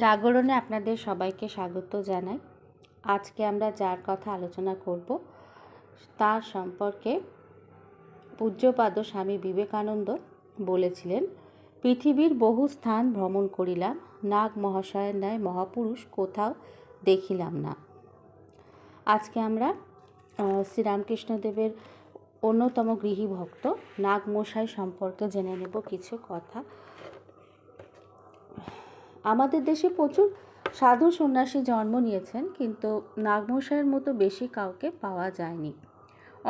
জাগরণে আপনাদের সবাইকে স্বাগত জানাই। আজকে আমরা যার কথা আলোচনা করব, তার সম্পর্কে পূজ্যপাদ স্বামী বিবেকানন্দ বলেছিলেন, পৃথিবীর বহু স্থান ভ্রমণ করিলাম, নাগ মহাশয়ের ন্যায় মহাপুরুষ কোথাও দেখিলাম না। আজকে আমরা শ্রীরামকৃষ্ণদেবের অন্যতম গৃহী ভক্ত নাগমশাই সম্পর্কে জেনে নেব কিছু কথা। আমাদের দেশে প্রচুর সাধু সন্ন্যাসী জন্ম নিয়েছেন, কিন্তু নাগমশাইয়ের মতো বেশি কাউকে পাওয়া যায়নি।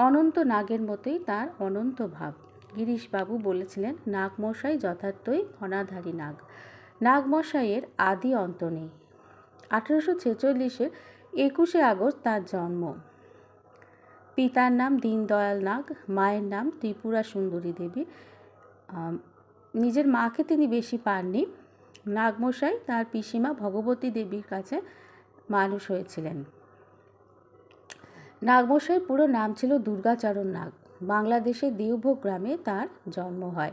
অনন্ত নাগের মতোই তার অনন্ত ভাব। গিরিশবাবু বলেছিলেন, নাগমশাই যথার্থই ফণাধারী নাগ। নাগমশাইয়ের আদি অন্ত নেই। আঠেরোশো ছেচল্লিশে একুশে আগস্ট তার জন্ম। পিতার নাম দীনদয়াল নাগ, মায়ের নাম ত্রিপুরা সুন্দরী দেবী। নিজের মাকে তিনি বেশি পাননি। নাগমশাই তার পিসিমা ভগবতী দেবীর কাছে মানুষ হয়েছিলেন। নাগমশাইয়ের পুরো নাম ছিল দুর্গাচরণ নাগ। বাংলাদেশের দেওভোগ গ্রামে তার জন্ম হয়।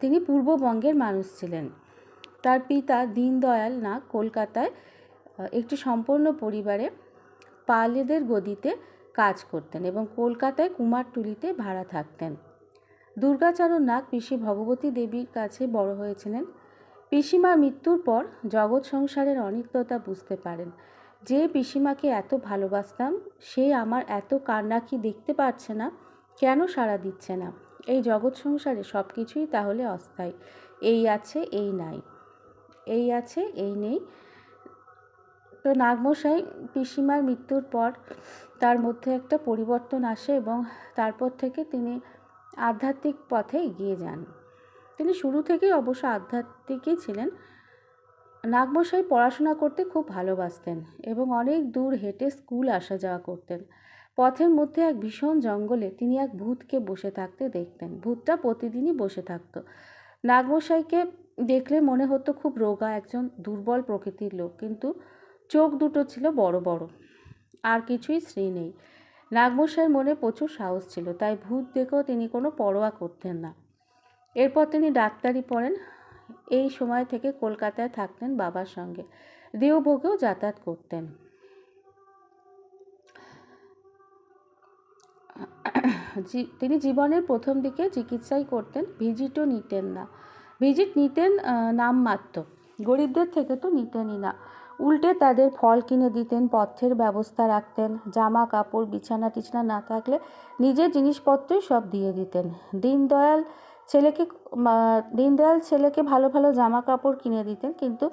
তিনি পূর্ববঙ্গের মানুষ ছিলেন। তার পিতা দীনদয়াল নাগ কলকাতায় একটি সম্পূর্ণ পরিবারে পালেদের গদিতে কাজ করতেন এবং কলকাতায় কুমারটুলিতে ভাড়া থাকতেন। দুর্গাচরণ নাগ পিসি ভগবতী দেবীর কাছে বড় হয়েছিলেন। পিসিমার মৃত্যুর পর জগৎ সংসারের অনিত্যতা বুঝতে পারেন। যে পিসিমাকে এত ভালোবাসতাম, সে আমার এত কান্না কি দেখতে পারছে না, কেন সাড়া দিচ্ছে না? এই জগৎ সংসারে সব কিছুই তাহলে অস্থায়ী। এই আছে, এই নাই। এই আছে, এই নেই। তো নাগমশাই, পিসিমার মৃত্যুর পর তার মধ্যে একটা পরিবর্তন আসে এবং তারপর থেকে তিনি আধ্যাত্মিক পথে এগিয়ে যান। তিনি শুরু থেকেই অবশ্য আধ্যাত্মিকই ছিলেন। নাগমশাই পড়াশোনা করতে খুব ভালোবাসতেন এবং অনেক দূর হেঁটে স্কুল আসা যাওয়া করতেন। পথের মধ্যে এক ভীষণ জঙ্গলে তিনি এক ভূতকে বসে থাকতে দেখতেন। ভূতটা প্রতিদিনই বসে থাকত। নাগমশাইকে দেখলে মনে হতো খুব রোগা, একজন দুর্বল প্রকৃতির লোক, কিন্তু চোখ দুটো ছিল বড় বড়, আর কিছুই শ্রী নেই। নাগমশাইয়ের মনে প্রচুর সাহস ছিল, তাই ভূত দেখেও তিনি কোনো পরোয়া করতেন না। এরপর তিনি ডাক্তারি পড়েন। এই সময় থেকে কলকাতায় থাকতেন বাবার সঙ্গে। দেওভোগেও যাতায়াত করতেন। তিনি জীবনের প্রথম দিকে চিকিৎসাই করতেন, ভিজিটও নিতেন না। ভিজিট নিতেন নামমাত্র গরিবদের থেকে তো নিতেনই না। উল্টে তাদের ফল কিনে দিতেন পথ্যের ব্যবস্থা রাখতেন, জামা কাপড় বিছানা টিছানা না থাকলে নিজের জিনিসপত্রই সব দিয়ে দিতেন। দীনদয়াল ছেলেকে দীনদয়াল ছেলেকে ভালো ভালো জামা কাপড় কিনে দিতেন, কিন্তু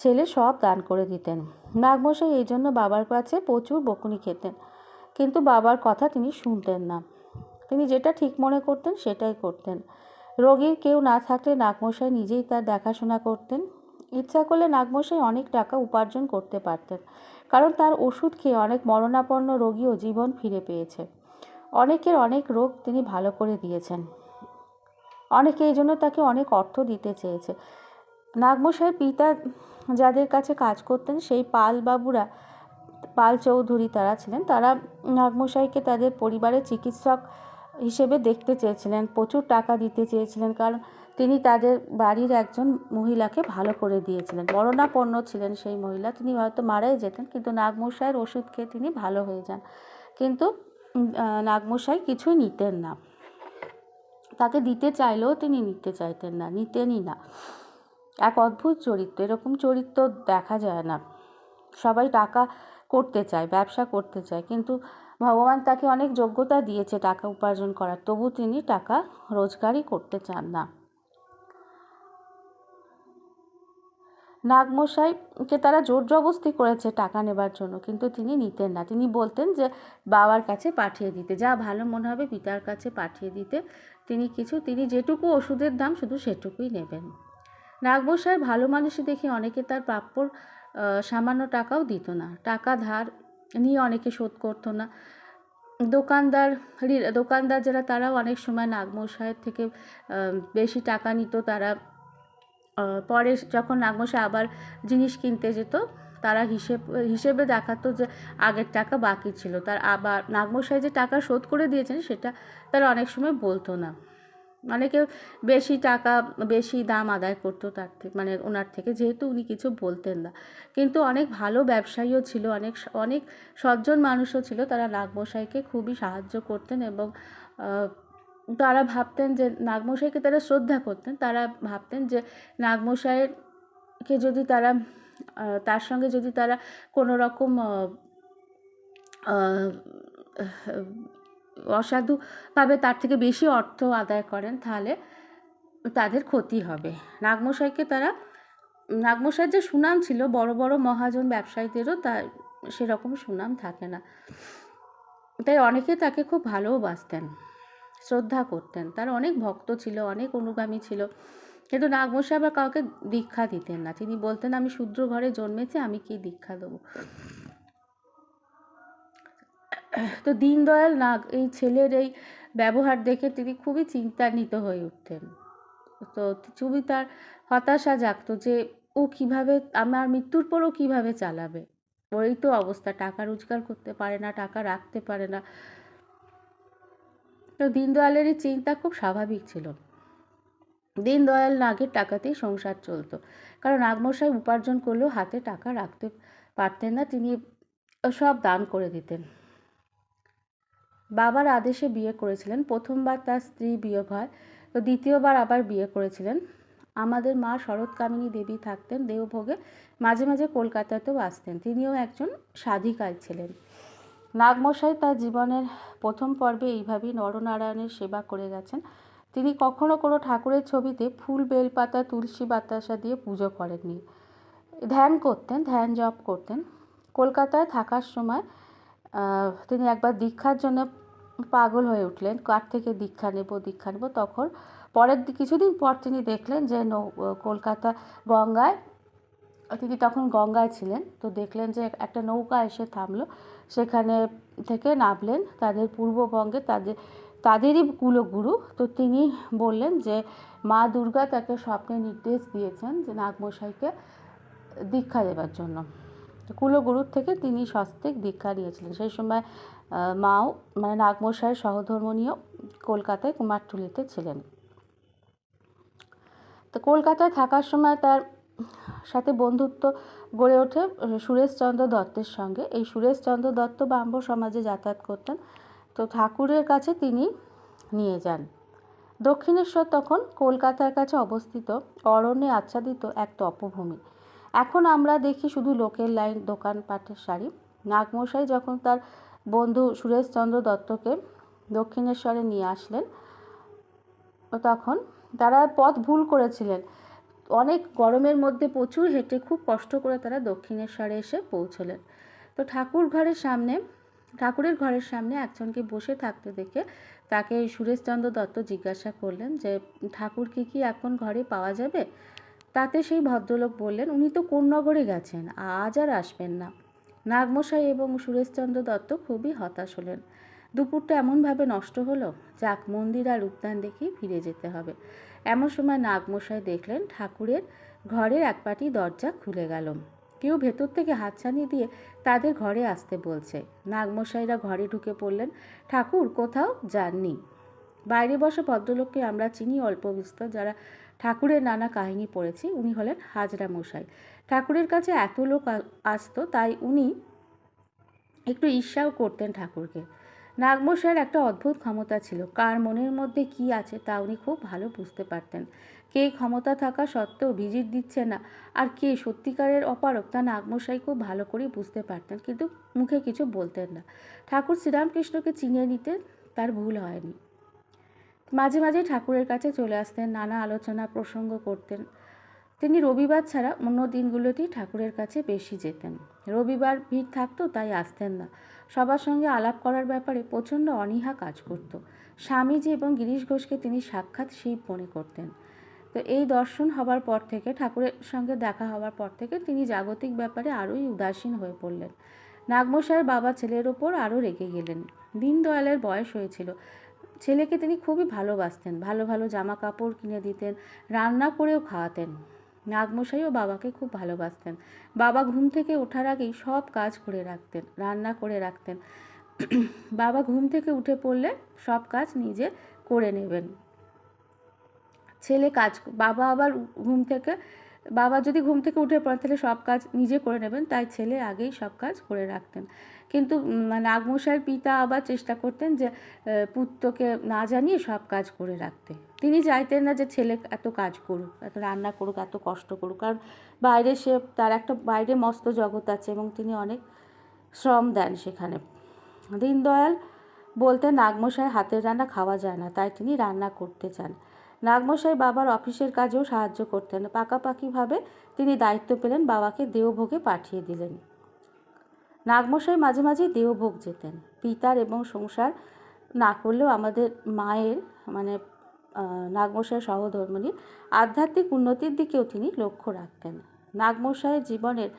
ছেলে সব দান করে দিতেন। নাগমশাই এই জন্য বাবার কাছে প্রচুর বকুনি খেতেন, কিন্তু বাবার কথা তিনি শুনতেন না। তিনি যেটা ঠিক মনে করতেন সেটাই করতেন। রোগীর কেউ না থাকলে নাগমশাই নিজেই তার দেখাশোনা করতেন। ইচ্ছা করলে নাগমশাই অনেক টাকা উপার্জন করতে পারতেন, কারণ তার ওষুধ খেয়ে অনেক মরণাপন্ন রোগীও জীবন ফিরে পেয়েছে। অনেকের অনেক রোগ তিনি ভালো করে দিয়েছেন। অনেকে এই জন্য তাকে অনেক অর্থ দিতে চেয়েছে। নাগমশাইয়ের পিতা যাদের কাছে কাজ করতেন, সেই পাল বাবুরা, পাল চৌধুরী তারা ছিলেন, তারা নাগমশাইকে তাদের পরিবারের চিকিৎসক হিসেবে দেখতে চেয়েছিলেন, প্রচুর টাকা দিতে চেয়েছিলেন, কারণ তিনি তাদের বাড়ির একজন মহিলাকে ভালো করে দিয়েছিলেন। মরণাপন্ন ছিলেন সেই মহিলা, তিনি হয়তো মারাই যেতেন, কিন্তু নাগমশাইয়ের ওষুধ খেয়ে তিনি ভালো হয়ে যান। কিন্তু নাগমশাই কিছুই নিতেন না। তাকে দিতে চাইলেও তিনি নিতে চাইতেন না, নিতেনই না। এক অদ্ভুত চরিত্র, এরকম চরিত্র দেখা যায় না। সবাই টাকা করতে চায়, ব্যবসা করতে চায়, কিন্তু ভগবান তাকে অনেক যোগ্যতা দিয়েছে টাকা উপার্জন করার। তবু তিনি টাকা রোজগারই করতে চান না। নাগমশাইকে তারা জোর জবস্তি করেছে টাকা নেবার জন্য, কিন্তু তিনি নিতেন না। তিনি বলতেন যে, বাবার কাছে পাঠিয়ে দিতে। যা ভালো মনে হবে পিতার কাছে পাঠিয়ে দিতে। তিনি কিছু, তিনি যেটুকু ওষুধের দাম শুধু সেটুকুই নেবেন। নাগমশাইয়ের ভালো মানুষই দেখে অনেকে তার প্রাপ্যর সামান্য টাকাও দিত না। টাকা ধার নিয়ে অনেকে শোধ করতো না। দোকানদার দোকানদার যারা, তারাও অনেক সময় নাগমশাইয়ের থেকে বেশি টাকা নিত, তারা পরে যখন নাগমশাই আবার জিনিস কিনতে যেত, তারা হিসেব, হিসেবে দেখাতো যে আগের টাকা বাকি ছিল। তার আবার নাগমশাই যে টাকা শোধ করে দিয়েছেন, সেটা তারা অনেক সময় বলতো না। অনেকে বেশি টাকা, বেশি দাম আদায় করতো তার থেকে মানে ওনার থেকে, যেহেতু উনি কিছু বলতেন না। কিন্তু অনেক ভালো ব্যবসায়ীও ছিল, অনেক অনেক সজ্জন মানুষও ছিল। তারা নাগমশাইকে খুবই সাহায্য করতেন এবং তারা ভাবতেন যে নাগমশাইকে তারা শ্রদ্ধা করতেন, তারা ভাবতেন যে নাগমশাইকে যদি তারা তার সঙ্গে যদি তারা কোনো রকম অসাধুভাবে তার থেকে বেশি অর্থ আদায় করেন, তাহলে তাদের ক্ষতি হবে। নাগমশাইকে তারা, নাগমশাইয়ের যে সুনাম ছিল, বড় বড় মহাজন ব্যবসায়ীদেরও তার সেরকম সুনাম থাকে না। তাই অনেকে তাকে খুব ভালোবাসতেন শ্রদ্ধা করতেন। তার অনেক ভক্ত ছিল, অনেক অনুগামী ছিল। কিন্তু নাগমশাই আবার কাউকে দীক্ষা দিতেন না। তিনি বলতেন, আমি শূদ্র ঘরে জন্মেছি, আমি কি দীক্ষা দেবো? তো দীনদয়াল নাগ, এই ছেলের এই ব্যবহার দেখে তিনি খুবই চিন্তান্বিত হয়ে উঠতেন। তো খুবই তার হতাশা জাগতো যে, ও কীভাবে, আমার মৃত্যুর পরও কীভাবে চালাবে? ওই তো অবস্থা। টাকা রোজগার করতে পারে না, টাকা রাখতে পারে না। তো দীনদয়ালের এই চিন্তা খুব স্বাভাবিক ছিল। দীনদয়াল নাগের টাকাতেই সংসার চলতো। কারণ নাগমশাই উপার্জন করলেও হাতে টাকা রাখতে পারতেন না, তিনি সব দান করে দিতেন। বাবার আদেশে বিয়ে করেছিলেন। প্রথমবার তার স্ত্রী বিয়োগ হয়, তো দ্বিতীয়বার আবার বিয়ে করেছিলেন। আমাদের মা শরৎকামিনী দেবী থাকতেন, দেওভোগে মাঝে মাঝে কলকাতাতেও আসতেন। তিনিও একজন সাধিকায় ছিলেন। নাগমশাই তার জীবনের প্রথম পর্বে এইভাবেই নরনারায়ণের সেবা করে গেছেন। তিনি কখনো কোনো ঠাকুরের ছবিতে ফুল, বেলপাতা, তুলসী বাতাসা দিয়ে পুজো করেননি। ধ্যান করতেন, ধ্যান জপ করতেন। কলকাতায় থাকার সময় তিনি একবার দীক্ষার জন্য পাগল হয়ে উঠলেন। কার থেকে দীক্ষা নেব দীক্ষা নেব? তখন পরের কিছুদিন পর তিনি দেখলেন যে কলকাতা গঙ্গায়, তিনি তখন গঙ্গায় ছিলেন। তো দেখলেন যে একটা নৌকা এসে থামলো। সেখানে থেকে নামলেন তাদের পূর্ববঙ্গে তাদের, তাদেরই কুলগুরু। তো তিনি বললেন যে, মা দুর্গা তাকে স্বপ্নে নির্দেশ দিয়েছেন যে নাগমশাইকে দীক্ষা দেবার জন্য। কুলগুরুর থেকে তিনি সস্তিক দীক্ষা নিয়েছিলেন। সেই সময় মাও মানে নাগমশাইয়ের সহধর্মণীয় কলকাতায় কুমারটুলিতে ছিলেন। তো কলকাতায় থাকার সময় তার সাথে বন্ধুত্ব গড়ে ওঠে সুরেশচন্দ্র দত্তের সঙ্গে। এই সুরেশচন্দ্র দত্ত ব্রাহ্ম সমাজে যাতায়াত করতেন। তো ঠাকুরের কাছে তিনি নিয়ে যান। দক্ষিণেশ্বর তখন কলকাতার কাছে অবস্থিত, অরণ্যে আচ্ছাদিত এক তপভূমি। এখন আমরা দেখি শুধু লোকের লাইন, দোকানপাটের শাড়ি। নাগমশাই যখন তার বন্ধু সুরেশচন্দ্র দত্তকে দক্ষিণেশ্বরে নিয়ে আসলেন, তখন তারা পথ ভুল করেছিলেন। অনেক গরমের মধ্যে প্রচুর হেঁটে খুব কষ্ট করে তারা দক্ষিণেশ্বরে এসে পৌঁছলেন। তো ঠাকুর ঘরের সামনে, ঠাকুরের ঘরের সামনে একজনকে বসে থাকতে দেখে তাকে সুরেশচন্দ্র দত্ত জিজ্ঞাসা করলেন যে, ঠাকুর কি কি এখন ঘরে পাওয়া যাবে? তাতে সেই ভদ্রলোক বললেন, উনি তো কোন নগরে গেছেন, আজ আর আসবেন না। নাগমশাই এবং সুরেশচন্দ্র দত্ত খুবই হতাশ হলেন। দুপুরটা এমনভাবে নষ্ট হলো, যাক মন্দির আর উদ্যান দেখেই ফিরে যেতে হবে। এমন সময় নাগমশাই দেখলেন ঠাকুরের ঘরের এক পাটি দরজা খুলে গেল। কেউ ভেতর থেকে হাতছানি দিয়ে তাদের ঘরে আসতে বলছে। নাগমশাইরা ঘরে ঢুকে পড়লেন, ঠাকুর, কোথাও যাননি? বাইরে বসে, ভদ্রলোককে আমরা চিনি, অল্প বিস্তর। যারা ঠাকুরের নানা কাহিনী পড়েছি, উনি হলেন হাজরা মশাই ঠাকুরের কাছে এত লোক আসতো, তাই উনি একটু ঈর্ষাও করতেন ঠাকুরকে। নাগমশাইয়ের একটা অদ্ভুত ক্ষমতা ছিল। কার মনের মধ্যে কি আছে তা উনি খুব ভালো বুঝতে পারতেন। কে ক্ষমতা থাকা সত্ত্বেও ভিজিট দিচ্ছে না, আর কে সত্যিকারের অপারক তা নাগমশাই খুব ভালো করেই বুঝতে পারতেন, কিন্তু মুখে কিছু বলতেন না। ঠাকুর শ্রীরামকৃষ্ণকে চিনিয়ে নিতে তার ভুল হয়নি। মাঝে মাঝে ঠাকুরের কাছে চলে আসতেন, নানা আলোচনা প্রসঙ্গ করতেন। তিনি রবিবার ছাড়া অন্য দিনগুলোতেই ঠাকুরের কাছে বেশি যেতেন। রবিবার ভিড় থাকতো, তাই আসতেন না। সবার সঙ্গে আলাপ করার ব্যাপারে প্রচণ্ড অনীহা কাজ করত। স্বামীজি এবং গিরিশ ঘোষকে তিনি সাক্ষাৎ শিব মনে করতেন। তো এই দর্শন হবার পর থেকে, ঠাকুরের সঙ্গে দেখা হওয়ার পর থেকে তিনি জাগতিক ব্যাপারে আরোই উদাসীন হয়ে পড়লেন। নাগমশাইয়ের বাবা ছেলের ওপর আরও রেগে গেলেন। দীনদয়ালের বয়স হয়েছিল। ছেলেকে তিনি খুবই ভালোবাসতেন। ভালো ভালো জামা কাপড় কিনে দিতেন, রান্না করেও খাওয়াতেন। নাগমশাইও বাবাকে খুব ভালোবাসতেন। বাবা ঘুম থেকে ওঠার আগেই সব কাজ করে রাখতেন, রান্না করে রাখতেন। বাবা ঘুম থেকে উঠে পড়লে সব কাজ নিজে করে নেবেন। ছেলে কাজ, বাবা আবার ঘুম থেকে, বাবা যদি ঘুম থেকে উঠে পড়েন তাহলে সব কাজ নিজে করে নেবেন, তাই ছেলে আগেই সব কাজ করে রাখতেন। কিন্তু নাগমশাইয়ের পিতা আবার চেষ্টা করতেন যে পুত্রকে না জানিয়ে সব কাজ করে রাখতে। তিনি চাইতেন না যে ছেলে এত কাজ করুক, এত রান্না করুক, এত কষ্ট করুক। কারণ বাইরে সে, তার একটা বাইরে মস্ত জগৎ আছে এবং তিনি অনেক শ্রম দেন সেখানে। দীনদয়াল বলতেন নাগমশাই হাতের রান্না খাওয়া যায় না, তাই তিনি রান্না করতে চান। নাগমশাই বাবার অফিসের কাজেও সাহায্য করতেন। পাকাপাকিভাবে তিনি দায়িত্ব পেলেন, বাবাকে দেওভোগে পাঠিয়ে দিলেন। নাগমশাই মাঝে মাঝে দেওভোগ যেতেন। পিতার এবং সংসার না করলেও আমাদের মায়ের মানে নাগমশাই সহধর্মিনীর আধ্যাত্মিক উন্নতির দিকেও তিনি লক্ষ্য রাখতেন। নাগমশাইয়ের জীবনের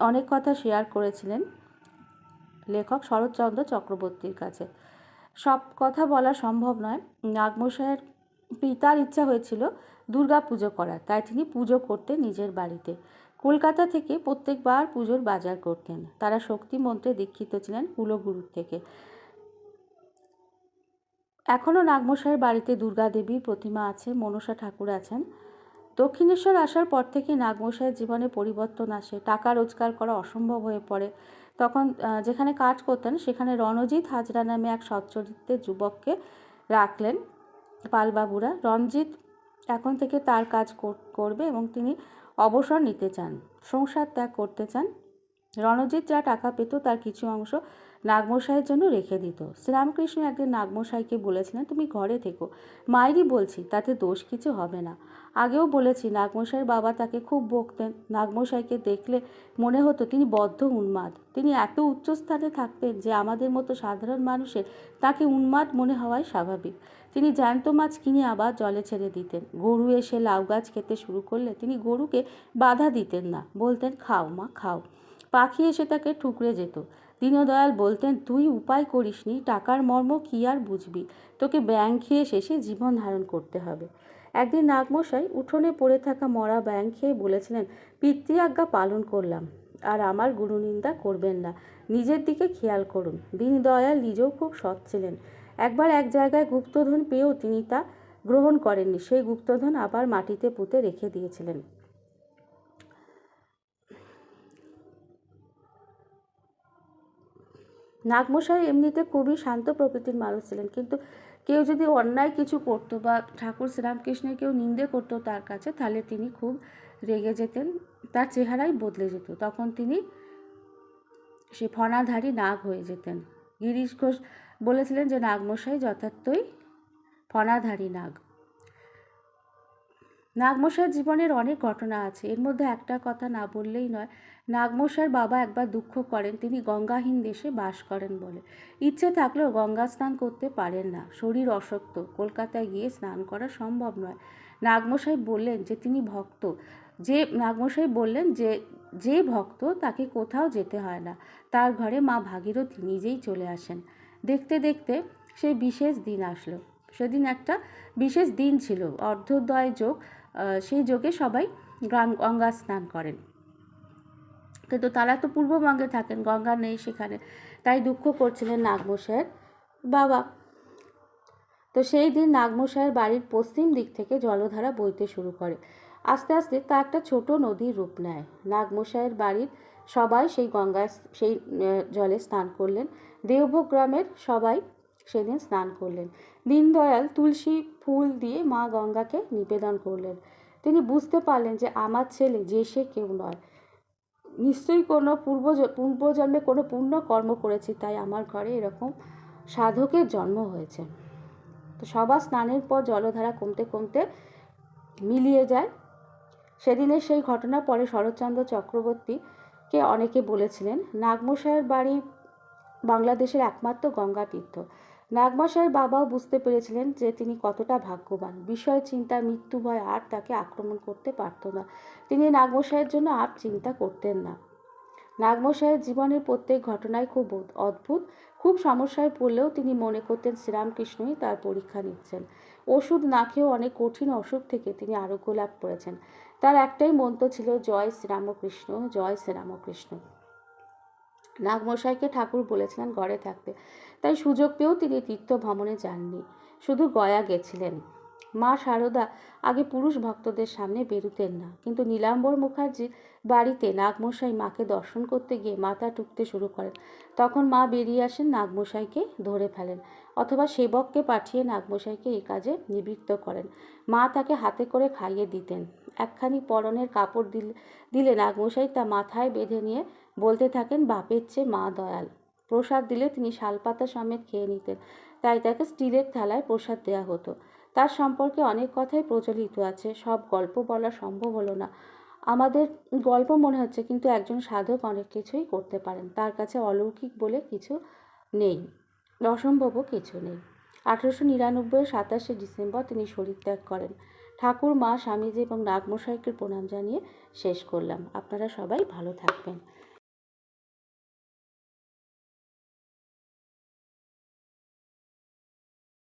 অনেক কথা শেয়ার করেছিলেন লেখক শরৎচন্দ্র চক্রবর্তীর কাছে। সব কথা বলা সম্ভব নয়। নাগমশাইয়ের পিতার ইচ্ছা হয়েছিল দুর্গা পুজো করার, তাই তিনি পুজো করতেন নিজের বাড়িতে। কলকাতা থেকে প্রত্যেকবার পুজোর বাজার করতেন। তারা শক্তি মন্ত্রে দীক্ষিত ছিলেন কুলগুরুর থেকে। এখনও নাগমশাইয়ের বাড়িতে দুর্গা দেবীর প্রতিমা আছে, মনসা ঠাকুর আছেন। দক্ষিণেশ্বর আসার পর থেকে নাগমশাইয়ের জীবনে পরিবর্তন আসে, টাকা রোজগার করা অসম্ভব হয়ে পড়ে। তখন যেখানে কাজ করতেন, সেখানে রণজিৎ হাজরা নামে এক সচ্চরিত্রের যুবককে রাখলেন, পালবাবুরা। রণজিৎ এখন থেকে তার কাজ করবে এবং তিনি অবসর নিতে চান, সংসার ত্যাগ করতে চান। রণজিৎ যা টাকা পেত, তার কিছু অংশ নাগমশাইয়ের জন্য রেখে দিত। শ্রীরামকৃষ্ণ একদিন নাগমশাইকে বলেছিলেন, তুমি ঘরে থেকো। মায়েরই বলছি, তাতে দোষ কিছু হবে না। আগেও বলেছি, নাগমশাইয়ের বাবা তাকে খুব বকতেন। নাগমশাইকে দেখলে মনে হতো তিনি বদ্ধ উন্মাদ। তিনি এত উচ্চ স্থানে থাকতেন যে আমাদের মতো সাধারণ মানুষের তাকে উন্মাদ মনে হওয়াই স্বাভাবিক। তিনি জ্যান্ত মাছ কিনে আবার জলে ছেড়ে দিতেন। গরু এসে লাউ গাছ খেতে শুরু করলে তিনি গরুকে বাধা দিতেন না। বলতেন, খাও মা, খাও। পাখি এসে তাকে ঠুকরে যেত। দীনদয়াল বলতেন, তুই উপায় করিসনি, টাকার মর্ম কি আর বুঝবি? তোকে ব্যাং খেয়ে শেষে জীবন ধারণ করতে হবে। একদিন নাগমশাই উঠোনে পড়ে থাকা মরা ব্যাং খেয়ে বলেছিলেন পিতৃ আজ্ঞা পালন করলাম, আর আমার গুরুনিন্দা করবেন না। নিজের দিকে খেয়াল করুন। দীনদয়াল নিজেও খুব সৎ ছিলেন। একবার এক জায়গায় গুপ্তধন পেয়েও তিনি তা গ্রহণ করেননি। সেই গুপ্তধন আবার মাটিতে পুঁতে রেখে দিয়েছিলেন। নাগমশাই এমনিতে খুবই শান্ত প্রকৃতির মানুষ ছিলেন। কিন্তু কেউ যদি অন্যায় কিছু করতো বা ঠাকুর শ্রীরামকৃষ্ণের কেউ নিন্দে করতো তার কাছে, তাহলে তিনি খুব রেগে যেতেন, তার চেহারাই বদলে যেত। তখন তিনি সে ফণাধারী নাগ হয়ে যেতেন। গিরিশ ঘোষ বলেছিলেন যে, নাগমশাই যথার্থই ফণাধারী নাগ। নাগমশাইয়ের জীবনের অনেক ঘটনা আছে। এর মধ্যে একটা কথা না বললেই নয় নাগমশাইয়ের বাবা একবার দুঃখ করেন, তিনি গঙ্গাহীন দেশে বাস করেন বলে। ইচ্ছে থাকলেও গঙ্গা স্নান করতে পারেন না, শরীর অশক্ত কলকাতায় গিয়ে স্নান করা সম্ভব নয়। নাগমশাই বললেন যে তিনি ভক্ত। যে নাগমশাই বললেন যে যে ভক্ত তাকে কোথাও যেতে হয় না, তার ঘরে মা ভাগীরথী নিজেই চলে আসেন। দেখতে দেখতে সেই বিশেষ দিন আসলো। সেদিন একটা বিশেষ দিন ছিল অর্ধোদয় যোগ সেই যোগে সবাই গঙ্গা স্নান করেন। কিন্তু তারা তো পূর্ববঙ্গে থাকেন, গঙ্গা নেই সেখানে। তাই দুঃখ করছিলেন নাগমশাইয়ের বাবা। তো সেই দিন নাগমশাইয়ের বাড়ির পশ্চিম দিক থেকে জলধারা বইতে শুরু করে। আস্তে আস্তে তা একটা ছোট নদীর রূপ নেয়। নাগমশাইয়ের বাড়ির সবাই সেই গঙ্গায় সেই জলে স্নান করলেন। দেওভোগ গ্রামের সবাই সেদিন স্নান করলেন। দীনদয়াল তুলসী ফুল দিয়ে মা গঙ্গাকে নিবেদন করলেন। তিনি বুঝতে পারলেন যে আমার ছেলে যে সে কেউ নয়। নিশ্চয়ই কোনো পূর্ব পূর্বজন্মে কোনো পুণ্য কর্ম করেছি, তাই আমার ঘরে এরকম সাধকের জন্ম হয়েছে। তো সবার স্নানের পর জলধারা কমতে কমতে মিলিয়ে যায়। সেদিনের সেই ঘটনার পরে শরৎচন্দ্র চক্রবর্তীকে অনেকে বলেছিলেন নাগমশাইয়ের বাড়ি বাংলাদেশের একমাত্র গঙ্গা তীর্থ নাগমশাইয়ের বাবাও বুঝতে পেরেছিলেন যে তিনি কতটা ভাগ্যবান। বিষয় চিন্তা মৃত্যু ভয় আর তাকে আক্রমণ করতে পারত না। তিনি নাগমশাইয়ের জন্য আর চিন্তা করতেন না। নাগমশাইয়ের জীবনের প্রত্যেক ঘটনায় খুব অদ্ভুত। খুব সমস্যায় পড়লেও তিনি মনে করতেন শ্রীরামকৃষ্ণই তার পরীক্ষা নিচ্ছেন। ওষুধ না খেয়েও অনেক কঠিন অসুখ থেকে তিনি আরোগ্য লাভ করেছেন। তার একটাই মন্ত্র ছিল, জয় শ্রীরামকৃষ্ণ জয় শ্রীরামকৃষ্ণ। নাগমশাইকে ঠাকুর বলেছিলেন ঘরে থাকতে। তাই সুযোগ পেয়েও তিনি তীর্থ ভ্রমণে যাননি। শুধু গয়া গেছিলেন। মা সারদা আগে পুরুষ ভক্তদের সামনে বেরুতেন না। কিন্তু নীলাম্বর মুখার্জি বাড়িতে নাগমশাই মাকে দর্শন করতে গিয়ে মাথা টুকতে শুরু করেন। তখন মা বেরিয়ে আসেন নাগমশাইকে ধরে ফেলেন অথবা সেবককে পাঠিয়ে নাগমশাইকে এই কাজে নিবৃত্ত করেন। মা তাকে হাতে করে খাইয়ে দিতেন। একখানি পরনের কাপড় দিল দিলে নাগমশাই তা মাথায় বেঁধে নিয়ে বলতে থাকেন, বাপের চেয়ে মা দয়াল। প্রসাদ দিলে তিনি শালপাতা সমেত খেয়ে নিতেন। তাই তাকে স্টিলের থালায় প্রসাদ দেওয়া হতো। তার সম্পর্কে অনেক কথাই প্রচলিত আছে। সব গল্প বলা সম্ভব হলো না। আমাদের গল্প মনে হচ্ছে কিন্তু একজন সাধক অনেক কিছুই করতে পারেন। তার কাছে অলৌকিক বলে কিছু নেই, অসম্ভবও কিছু নেই। আঠেরোশো নিরানব্বই সাতাশে ডিসেম্বর তিনি শরীরত্যাগ করেন। ঠাকুর, মা, স্বামীজি এবং নাগমশাইকে প্রণাম জানিয়ে শেষ করলাম। আপনারা সবাই ভালো থাকবেন।